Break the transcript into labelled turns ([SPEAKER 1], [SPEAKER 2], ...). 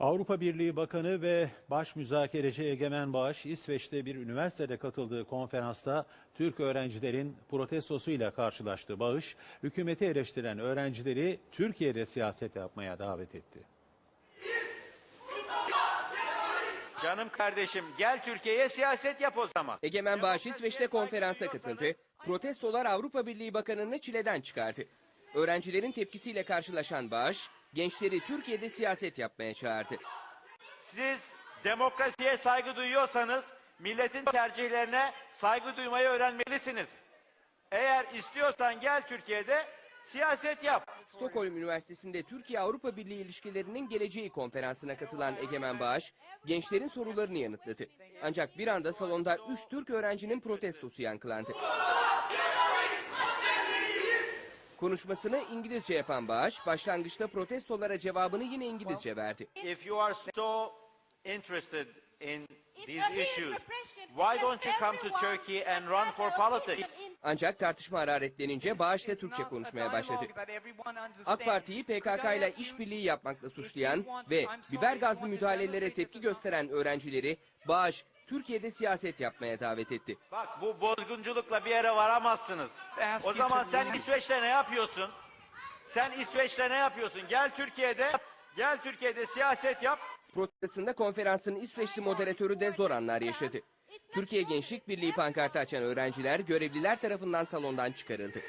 [SPEAKER 1] Avrupa Birliği Bakanı ve baş müzakereci Egemen Bağış, İsveç'te bir üniversitede katıldığı konferansta Türk öğrencilerin protestosuyla karşılaştı. Bağış, hükümeti eleştiren öğrencileri Türkiye'de siyaset yapmaya davet etti.
[SPEAKER 2] Canım kardeşim gel Türkiye'ye siyaset yap o zaman.
[SPEAKER 3] Egemen Bağış İsveç'te konferansa katıldı. Protestolar Avrupa Birliği Bakanı'nı çileden çıkardı. Öğrencilerin tepkisiyle karşılaşan Bağış, gençleri Türkiye'de siyaset yapmaya çağırdı.
[SPEAKER 2] Siz demokrasiye saygı duyuyorsanız milletin tercihlerine saygı duymayı öğrenmelisiniz. Eğer istiyorsan gel Türkiye'de siyaset yap.
[SPEAKER 3] Stockholm Üniversitesi'nde Türkiye-Avrupa Birliği ilişkilerinin geleceği konferansına katılan Egemen Bağış, gençlerin sorularını yanıtladı. Ancak bir anda salonda 3 Türk öğrencinin protestosu yankılandı. Konuşmasını İngilizce yapan Bağış, başlangıçta protestolara cevabını yine İngilizce verdi.
[SPEAKER 2] If you are so interested in these issues, why don't you come to Turkey and run for politics?
[SPEAKER 3] Ancak tartışma hararetlenince Bağış da Türkçe konuşmaya başladı. AK Parti'yi PKK ile işbirliği yapmakla suçlayan ve biber gazlı müdahalelere tepki gösteren öğrencileri Bağış Türkiye'de siyaset yapmaya davet etti.
[SPEAKER 2] Bak bu bozgunculukla bir yere varamazsınız. O zaman sen İsveç'te ne yapıyorsun? Sen İsveç'te ne yapıyorsun? Gel Türkiye'de, gel Türkiye'de siyaset yap.
[SPEAKER 3] Protestinde konferansın İsveçli moderatörü de zor anlar yaşadı. Türkiye Gençlik Birliği pankartı açan öğrenciler görevliler tarafından salondan çıkarıldı.